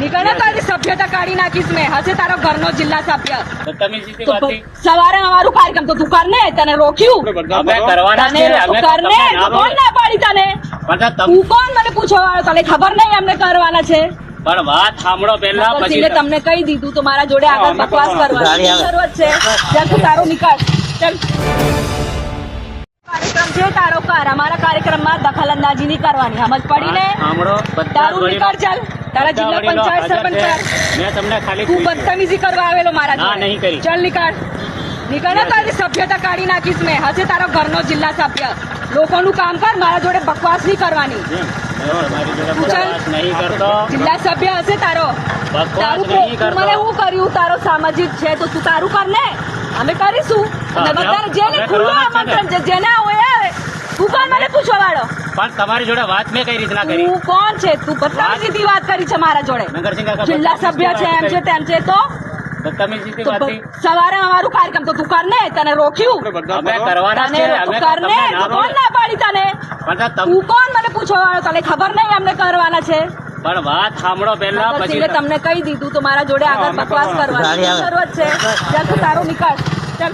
નીકળ ને તારી સભ્યતા કાઢી નાખીશ મેં. હશે તારો ઘરનો જિલ્લા સભ્ય. બદતમીજીથી તો વાતથી સવારે અમારું કાર્યક્રમ તો તું કર તને રોક્યું. અમે કરવાના જ તને છે અમે કર ને તમને તો કોણ ના પાડી તને? તું કોણ? મને પૂછવા તને ખબર નહીં અમને કરવાના છે? પણ વાત સાંભળો પહેલા પછી તમને કહી દીધું તો મારા જોડે આગળ બકવાસ કરવાની જરૂરત છે. ચાલ તું તારું નીકળ ચાલ. કાર્યક્રમ છે તારો કર. અમારા કાર્યક્રમમાં દખલ અંદાજી નહીં કરવાની. સમજ પડી ને તારું નીકળ ચાલ. તારા જિલ્લા પંચાયત સરપંચ મેં તમને ખાલી તું બદતમીજી કરવા આવેલો મારા જોડે. નહીં કરી. ચાલ નીકળ. નીકળ તારી સભ્યતા કાઢી નાખીશ મેં. હશે તારો ઘરનો જિલ્લા સભ્ય. લોકોનું કામ કર મારા જોડે બકવાસ નહીં કરવાની. જિલ્લા સભ્ય હશે તારો. તારું મને હું કર્યું? તારો સામાજિક છે તો તું તારું કર ને. અમે કરીશું. જેને ખુલ્લું. આમંત્રણ છે જેને તું કોણ મને પૂછવા વાળો. પણ તમારી જોડે વાત મેં કઈ રીતના કરી? તું કોણ છે? તું બદતમીજીથી વાત કરી છે મારા જોડે. નગરસિંહ કાકા જિલ્લા સભ્ય છે એમ છે તેમ છે તો? સવારે અમારું કાર્યક્રમ તો તું કર ને તને રોક્યું. અમે કરવાના છે અમે કર ને તમને તો ના કોણ ના પાડી તને? તું કોણ? મને પૂછવા વાળો તને ખબર નહીં અમને કરવાના છે? પણ વાત સાંભળો પહેલા પછી તમને કહી દીધું તો મારા જોડે આગળ બકવાસ કરવાની જરૂરત છે. ચાલ તું તારું નીકળ. ચાલ.